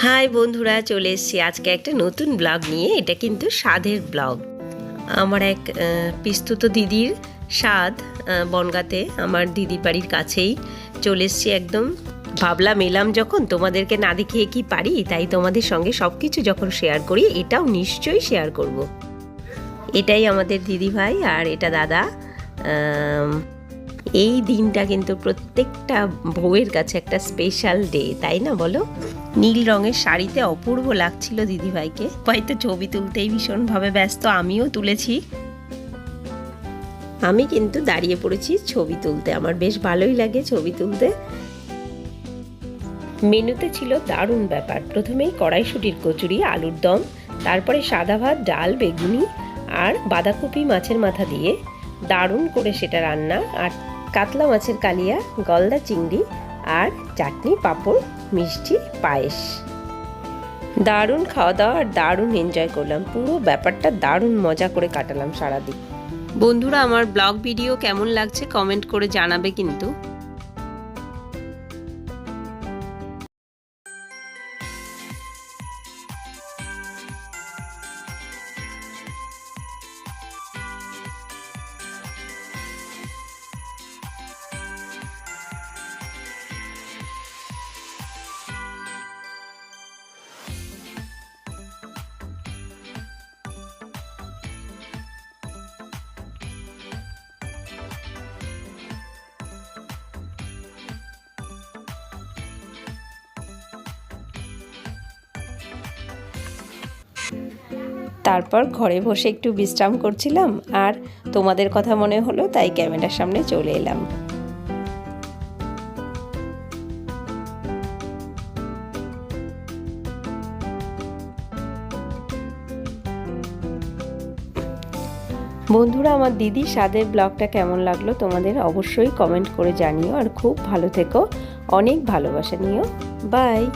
High বন্ধুরা, চলে এসেছি আজকে একটা নতুন ব্লগ নিয়ে। এটা কিন্তু স্বাদের ব্লগ আমার এক পিস্তুত দিদির স্বাদ বনগাতে আমার দিদির বাড়ির কাছেই চলে এসেছি একদম। ভাবলাম, এলাম যখন, তোমাদেরকে না দেখিয়ে কি পারি, তাই তোমাদের সঙ্গে সব কিছু যখন শেয়ার করি, এটাও নিশ্চয়ই শেয়ার করব। এটাই আমাদের দিদি ভাই আর এটা দাদা। এই দিনটা কিন্তু প্রত্যেকটা বউয়ের কাছে একটা স্পেশাল ডে তাই না বলো? নীল রঙের শাড়িতে অপূর্ব লাগছিল দিদিভাইকে। হয়তো ছবি তুলতেই ভীষণভাবে ব্যস্ত, আমিও তুলেছি। আমি কিন্তু দাঁড়িয়ে পড়েছি ছবি তুলতে, আমার বেশ ভালোই লাগে ছবি তুলতে। মেনুতে ছিল দারুণ ব্যাপার। প্রথমেই কড়াইশুটির কচুরি, আলুর দম, তারপরে সাদা ভাত, ডাল, বেগুনি আর বাঁধাকপি মাছের মাথা দিয়ে। দারুণ করে সেটা রান্না। আর কাতলা মাছের কালিয়া, গলদা চিংড়ি আর চাটনি, পাঁপড়, মিষ্টি, পায়েস। দারুণ খাওয়া দাওয়া আর দারুণ এনজয় করলাম। পুরো ব্যাপারটা দারুণ মজা করে কাটালাম সারাদিন। বন্ধুরা, আমার ব্লগ ভিডিও কেমন লাগছে কমেন্ট করে জানাবে কিন্তু। তারপর ঘরে বসে একটু বিশ্রাম করছিলাম আর তোমাদের কথা মনে হলো, তাই ক্যামেরার সামনে চলে এলাম। বন্ধুরা, আমার দিদি স্বাদের ব্লগটা কেমন লাগল তোমাদের অবশ্যই কমেন্ট করে জানিও, আর খুব ভালো থেকো, অনেক ভালোবাসা নিও। বাই!